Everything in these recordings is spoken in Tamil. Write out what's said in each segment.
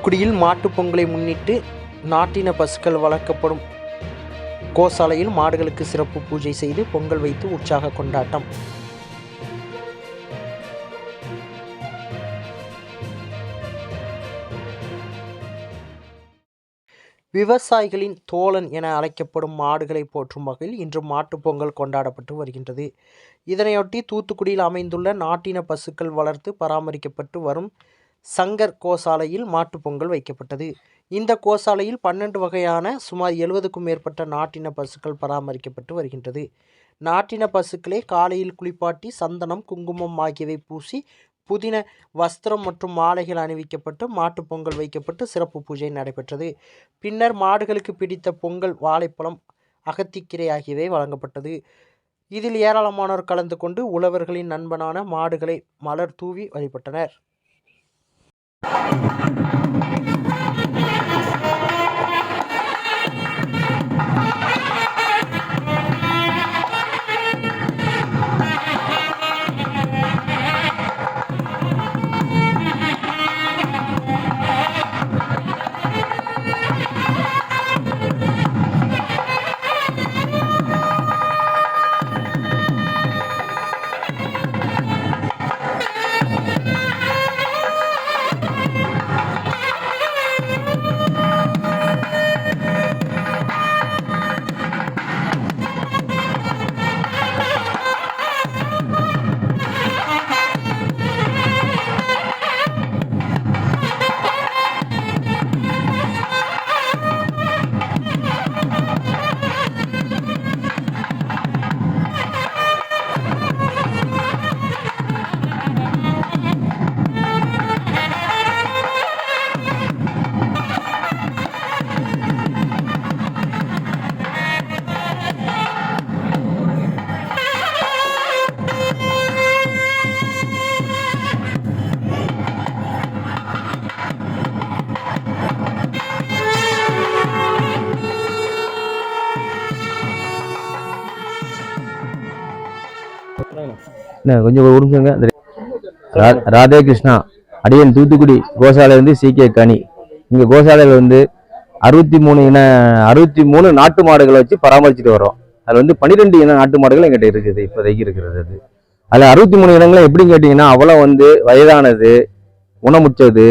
தூத்துக்குடியில் மாட்டுப் பொங்கலை முன்னிட்டு நாட்டின பசுக்கள் வளர்க்கப்படும். கோசாலையில் மாடுகளுக்கு சிறப்பு பூஜை செய்து பொங்கல் வைத்து உற்சாக கொண்டாட்டம். விவசாயிகளின் தோழன் என அழைக்கப்படும் மாடுகளை போற்றும் வகையில் இன்று மாட்டுப் பொங்கல் கொண்டாடப்பட்டு வருகின்றது. இதனையொட்டி தூத்துக்குடியில் அமைந்துள்ள நாட்டின பசுக்கள் வளர்த்து பராமரிக்கப்பட்டு வரும் சங்கர் கோசாலையில் மாட்டுப் பொங்கல் வைக்கப்பட்டது. இந்த கோசாலையில் பன்னெண்டு வகையான சுமார் எழுபதுக்கும் மேற்பட்ட நாட்டின பசுக்கள் பராமரிக்கப்பட்டு வருகின்றது. நாட்டின பசுக்களை காலையில் குளிப்பாட்டி சந்தனம் குங்குமம் ஆகியவை பூசி புதின வஸ்திரம் மற்றும் மாலைகள் அணிவிக்கப்பட்டு மாட்டுப் பொங்கல் வைக்கப்பட்டு சிறப்பு பூஜை நடைபெற்றது. பின்னர் மாடுகளுக்கு பிடித்த பொங்கல் வாழைப்பழம் அகத்திக்கீரை ஆகியவை வழங்கப்பட்டது. இதில் ஏராளமானோர் கலந்து கொண்டு உழவர்களின் நண்பனான மாடுகளை மலர் தூவி வழிபட்டனர். Thank you. என்ன கொஞ்சம் ஒரு நிமிஷங்க ரா- ராதே கிருஷ்ணா அடியன் தூத்துக்குடி கோசாலை வந்து கே கனி. இங்க கோசாலையில் வந்து அறுபத்தி மூணு இன அறுபத்தி மூணு நாட்டு மாடுகளை வச்சு பராமரிச்சுட்டு வரோம் அதுல வந்து பன்னிரெண்டு இன நாட்டு மாடுகள் எங்கிட்ட இருக்குது இப்போதைக்கு இருக்கிறது அது. அதுல அறுபத்தி மூணு இனங்களும் எப்படின்னு கேட்டிங்கன்னா அவ்வளோ வந்து வயதானது உணமுச்சது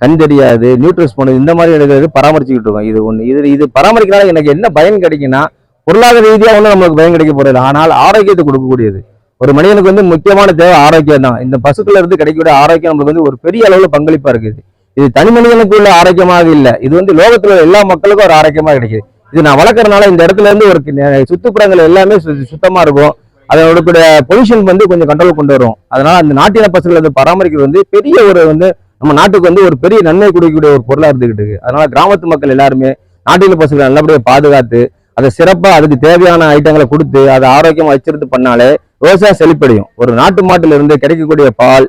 கண் தெரியாது நியூட்ரஸ் போனது இந்த மாதிரி இருக்கிறது பராமரிச்சுக்கிட்டு இருக்கோம். இது ஒன்று இது இது பராமரிக்கிறனால எனக்கு என்ன பயன் கிடைக்குன்னா பொருளாதார ரீதியாக ஒன்றும் நம்மளுக்கு பயன் கிடைக்க போகிறது ஆனால் ஆரோக்கியத்தை கொடுக்கக்கூடியது. ஒரு மனிதனுக்கு வந்து முக்கியமான தேவை ஆரோக்கியம் தான். இந்த பசுக்கள் இருந்து கிடைக்கக்கூடிய ஆரோக்கியம் நம்மளுக்கு வந்து ஒரு பெரிய அளவுல பங்களிப்பா இருக்குது. இது தனி மனிதனுக்கு உள்ள ஆரோக்கியமாக இல்லை. இது வந்து லோகத்துல உள்ள எல்லா மக்களுக்கும் ஒரு ஆரோக்கியமா கிடைக்குது. இது நான் வளர்க்கறதுனால இந்த இடத்துல இருந்து ஒரு கி- சுற்றுப்புறங்கள் எல்லாமே சு- சுத்தமா இருக்கும். அதோட கூட பொல்யூஷன் வந்து கொஞ்சம் கண்ட்ரோல் கொண்டு வரும். அதனால அந்த நாட்டின பசுகளை வந்து பராமரிக்கிறது வந்து பெரிய ஒரு வந்து நம்ம நாட்டுக்கு வந்து ஒரு பெரிய நன்மை கொடுக்கக்கூடிய ஒரு பொருளா இருந்துகிட்டு இருக்கு. அதனால கிராமத்து மக்கள் எல்லாருமே நாட்டின பசுகளை நல்லபடியாக பாதுகாத்து அதை சிறப்பாக அதுக்கு தேவையான ஐட்டங்களை கொடுத்து அதை ஆரோக்கியமாக வச்சிருந்து பண்ணாலே விவசாயம் செழிப்படையும். ஒரு நாட்டு மாட்டுல இருந்து கிடைக்கக்கூடிய பால்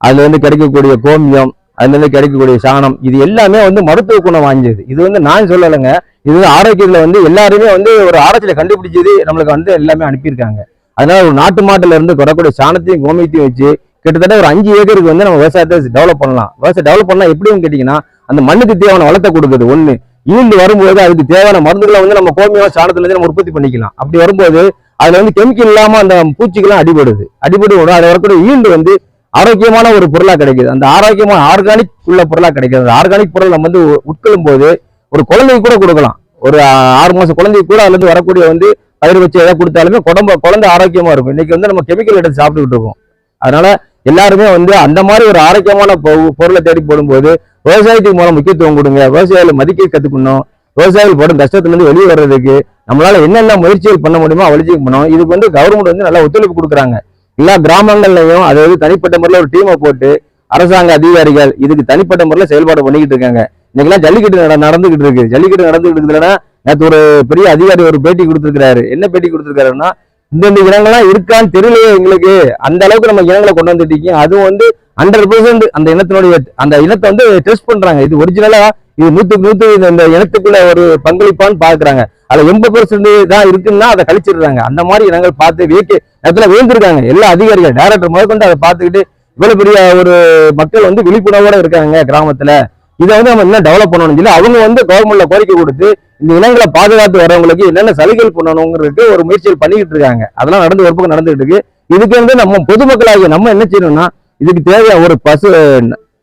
அதுல இருந்து கிடைக்கக்கூடிய கோமியம் அதுல இருந்து கிடைக்கக்கூடிய சாணம் இது எல்லாமே வந்து மருத்துவ குணம் வாய்ந்தது இது வந்து நான் சொல்லலைங்க. இது வந்து ஆரோக்கியத்துல வந்து எல்லாருமே வந்து ஒரு ஆராய்ச்சியில கண்டுபிடிச்சது நம்மளுக்கு வந்து எல்லாமே அனுப்பியிருக்காங்க. அதனால ஒரு நாட்டு மாட்டுல இருந்து வரக்கூடிய சாணத்தையும் கோமியத்தையும் வச்சு கிட்டத்தட்ட ஒரு அஞ்சு ஏக்கருக்கு வந்து நம்ம விவசாயத்தை டெவலப் பண்ணலாம். விவசாயம் டெவலப் பண்ணலாம் எப்படின்னு கேட்டீங்கன்னா அந்த மண்ணுக்கு தேவையான வளத்தை கொடுக்குது ஒண்ணு. ஈல்டு வரும்போது அதுக்கு தேவையான மருந்துகளை வந்து நம்ம கோமியம் சாணத்துல இருந்து நம்ம உற்பத்தி பண்ணிக்கலாம். அப்படி வரும்போது அதுல வந்து கெமிக்கல் இல்லாம அந்த பூச்சிக்கெல்லாம் அடிபடுது. அடிபட்டு விடும் அது வரக்கூடிய ஈல்டு வந்து ஆரோக்கியமான ஒரு பொருளா கிடைக்குது. அந்த ஆரோக்கியமான ஆர்கானிக் உள்ள பொருளா கிடைக்குது. அந்த ஆர்கானிக் பொருள் நம்ம வந்து உட்கொள்ளும் போது ஒரு குழந்தைக்கு கூட கொடுக்கலாம். ஒரு ஆறு மாசம் குழந்தைக்கு கூட அதுல இருந்து வரக்கூடிய வந்து பயிர் வச்சு எதாவது கொடுத்தாலுமே குடம்ப குழந்தை ஆரோக்கியமா இருக்கும். இன்னைக்கு வந்து நம்ம கெமிக்கல் எடுத்து சாப்பிட்டுக்கிட்டு இருக்கோம். அதனால எல்லாருமே வந்து அந்த மாதிரி ஒரு ஆரோக்கியமான பொ- பொருளை தேடி போடும்போது விவசாயத்துக்கு மூலம் முக்கியத்துவம் கொடுங்க. விவசாயிகளை மதிக்க கத்துக்கணும். விவசாயிகள் படும் கஷ்டத்துலேருந்து வெளியே வர்றதுக்கு நம்மளால என்னென்ன முயற்சிகள் பண்ண முடியுமோ வளர்ச்சி பண்ணணும் இதுக்கு வந்து கவர்மெண்ட் வந்து நல்லா ஒத்துழைப்பு கொடுக்குறாங்க. எல்லா கிராமங்கள்லையும் அதாவது தனிப்பட்ட முறையில் ஒரு டீமை போட்டு அரசாங்க அதிகாரிகள் இதுக்கு தனிப்பட்ட முறையில் செயல்பாடு பண்ணிக்கிட்டு இருக்காங்க. இன்னைக்கெல்லாம் ஜல்லிக்கட்டு நட- நடந்துகிட்டு இருக்கு. ஜல்லிக்கட்டு நடந்துகிட்டு இருக்குதுன்னா நேற்று ஒரு பெரிய அதிகாரி ஒரு பேட்டி கொடுத்துருக்காரு என்ன பேட்டி கொடுத்துருக்காருன்னா இந்தந்த இனங்கள்லாம் இருக்கான்னு தெரியலையே எங்களுக்கு. அந்த அளவுக்கு நம்ம இனங்களை கொண்டு வந்துட்டீங்க. அதுவும் வந்து ஹண்ட்ரட் பர்சன்ட் அந்த இனத்தினுடைய அந்த இனத்தை வந்து டெஸ்ட் பண்றாங்க. இது ஒரிஜினலா இது நூத்துக்கு நூத்து இந்த- இந்த இனத்துக்குள்ள ஒரு பங்களிப்பான்னு பாக்குறாங்க. அதுல எண்பது பெர்சன்ட் தான் இருக்குன்னா அதை கழிச்சிடுறாங்க. அந்த மாதிரி இனங்கள் பார்த்து வியக்க இடத்துல விழுந்திருக்காங்க. எல்லா அதிகாரிகள் டைரக்டர் முதற்கொண்டு அதை பார்த்துக்கிட்டு இவ்வளவு பெரிய ஒரு மக்கள் வந்து விழிப்புணர்வோட இருக்காங்க கிராமத்துல. இதை வந்து நம்ம இன்னும் டெவலப் பண்ணணும்னு சொல்லி அவங்க வந்து கவர்மெண்ட்ல கோரிக்கை கொடுத்து இந்த இனங்களை பாதுகாத்து வரவங்களுக்கு என்னென்ன சலுகைகள் பண்ணணுங்கிறதுக்கு ஒரு முயற்சிகள் பண்ணிக்கிட்டு இருக்காங்க. அதெல்லாம் நடந்து ஒரு பக்கம் நடந்துகிட்டு இருக்கு. இதுக்கு வந்து நம்ம பொதுமக்களாகிய நம்ம என்ன செய்யணும்னா இதுக்கு தேவையான ஒரு பசு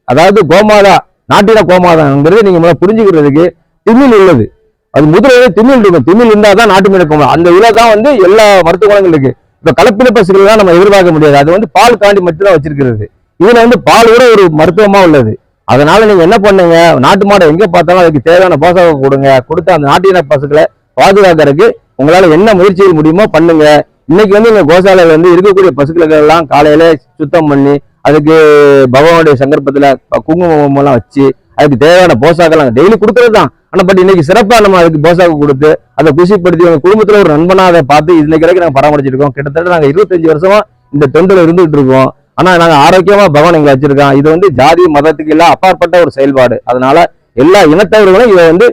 அதாவது கோமாதா நாட்டிட கோமாதங்கிறது நீங்க முதல்ல புரிஞ்சுக்கிறதுக்கு திமில் உள்ளது. அது முதல்ல திமில் இருக்கும். திமில் இருந்தால் தான் நாட்டு மீன் கோமாதா அந்த இதில் தான் வந்து எல்லா மருத்துவ குணங்கள் இருக்கு. இப்ப கலப்பின பசுகள் நம்ம எதிர்பார்க்க முடியாது. அது வந்து பால் காண்டி மட்டும்தான் வச்சிருக்கிறது. இதுல வந்து பால் கூட ஒரு மருத்துவமா உள்ளது. அதனால நீங்க என்ன பண்ணுங்க? நாட்டு மாடை எங்க பார்த்தாலும் அதுக்கு தேவையான போஷாகம் கொடுங்க. கொடுத்து அந்த நாட்டின பசுக்களை பாதுகாக்கிறதுக்கு உங்களால என்ன முயற்சிகள் முடியுமோ பண்ணுங்க. இன்னைக்கு வந்து எங்க கோசாலையில வந்து இருக்கக்கூடிய பசுக்களை எல்லாம் காலையில சுத்தம் பண்ணி அதுக்கு பகவானுடைய சந்தர்ப்பத்தில் குங்குமம் எல்லாம் வச்சு அதுக்கு தேவையான போசாக்கெல்லாம் டெய்லி கொடுக்கறது தான் ஆனால் பட் இன்னைக்கு சிறப்பாக நம்ம அதுக்கு போசாக்கு கொடுத்து அதை குசிப்படுத்தி உங்கள் குடும்பத்தில் ஒரு நண்பனாக அதை பார்த்து இன்னைக்கு வரைக்கும் நாங்கள் பராமரிச்சிருக்கோம் கிட்டத்தட்ட நாங்கள் இருபத்தஞ்சு வருஷமா இந்த தொண்டில் இருந்துகிட்டு இருக்கோம். ஆனால் நாங்கள் ஆரோக்கியமாக பகவான் எங்களை வச்சிருக்கோம் இது வந்து ஜாதி மதத்துக்கு எல்லாம் அப்பாற்பட்ட ஒரு செயல்பாடு. அதனால எல்லா இனத்தவர்களும் இதை வந்து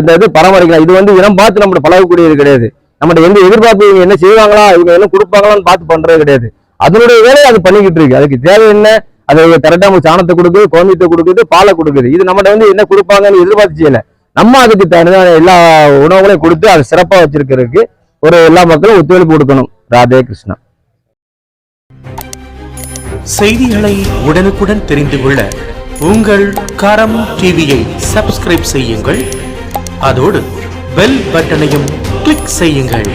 இந்த இது பராமரிக்கலாம். இது வந்து இனம் பார்த்து நம்மளோட பழகக்கூடியது கிடையாது. நம்மகிட்ட எந்த எதிர்பார்ப்பு இவங்க என்ன செய்வாங்களா இவங்க என்ன கொடுப்பாங்களான்னு பார்த்து பண்றது கிடையாது. அதனுடைய வேலையை அது பண்ணிக்கிட்டு இருக்கு. அதுக்கு தேவை என்ன? அது கரெக்டாக நமக்கு சாணத்தை கொடுக்குது குழந்தைத்தை கொடுக்குது பாலை கொடுக்குது. இது நம்மகிட்ட வந்து என்ன கொடுப்பாங்கன்னு எதிர்பார்த்து செய்யலை. நம்ம அதுக்கு தகுந்த எல்லா உணவுகளையும் கொடுத்து அதை சிறப்பா வச்சிருக்கிறதுக்கு ஒரு எல்லா மக்களும் ஒத்துழைப்பு கொடுக்கணும். ராதே கிருஷ்ணா. செய்திகளை உடனுக்குடன் தெரிந்து கொள்ள உங்கள் கரம் டிவியை சப்ஸ்கிரைப் செய்யுங்கள். அதோடு பெல் பட்டனையும் கிளிக் செய்யுங்கள்.